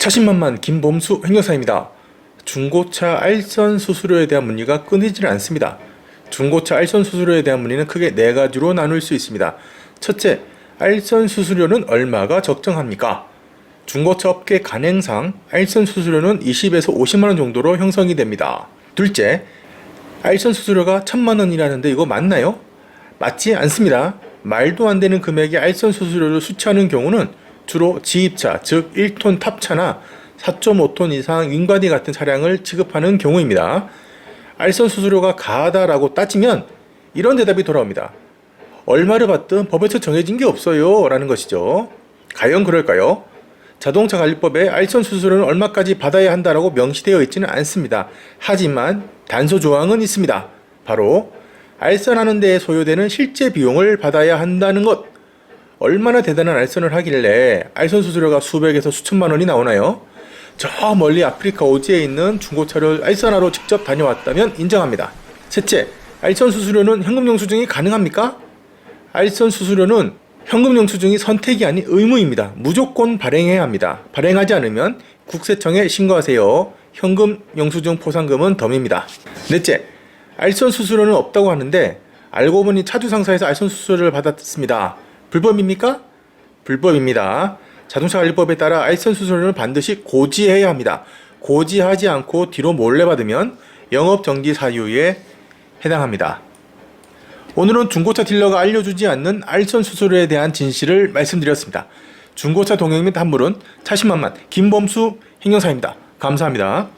차신만만 김범수 행정사입니다. 중고차 알선 수수료에 대한 문의가 끊이질 않습니다. 중고차 알선 수수료에 대한 문의는 크게 네 가지로 나눌 수 있습니다. 첫째, 알선 수수료는 얼마가 적정합니까? 중고차 업계 간행상 알선 수수료는 20에서 50만 원 정도로 형성이 됩니다. 둘째, 알선 수수료가 천만 원이라는데 이거 맞나요? 맞지 않습니다. 말도 안 되는 금액의 알선 수수료를 수취하는 경우는 주로 지입차, 즉 1톤 탑차나 4.5톤 이상 윙바디 같은 차량을 취급하는 경우입니다. 알선 수수료가 가하다라고 따지면 이런 대답이 돌아옵니다. 얼마를 받든 법에서 정해진 게 없어요. 라는 것이죠. 과연 그럴까요? 자동차 관리법에 알선 수수료는 얼마까지 받아야 한다라고 명시되어 있지는 않습니다. 하지만 단서 조항은 있습니다. 바로 알선하는 데에 소요되는 실제 비용을 받아야 한다는 것. 얼마나 대단한 알선을 하길래 알선 수수료가 수백에서 수천만 원이 나오나요? 저 멀리 아프리카 오지에 있는 중고차를 알선하러 직접 다녀왔다면 인정합니다. 셋째, 알선 수수료는 현금 영수증이 가능합니까? 알선 수수료는 현금 영수증이 선택이 아닌 의무입니다. 무조건 발행해야 합니다. 발행하지 않으면 국세청에 신고하세요. 현금 영수증 포상금은 덤입니다. 넷째, 알선 수수료는 없다고 하는데 알고 보니 차주 상사에서 알선 수수료를 받았습니다. 불법입니까? 불법입니다. 자동차 관리법에 따라 알선 수수료는 반드시 고지해야 합니다. 고지하지 않고 뒤로 몰래 받으면 영업 정지 사유에 해당합니다. 오늘은 중고차 딜러가 알려주지 않는 알선 수수료에 대한 진실을 말씀드렸습니다. 중고차 동행 및 환불은 차신만만 김범수 행정사입니다. 감사합니다.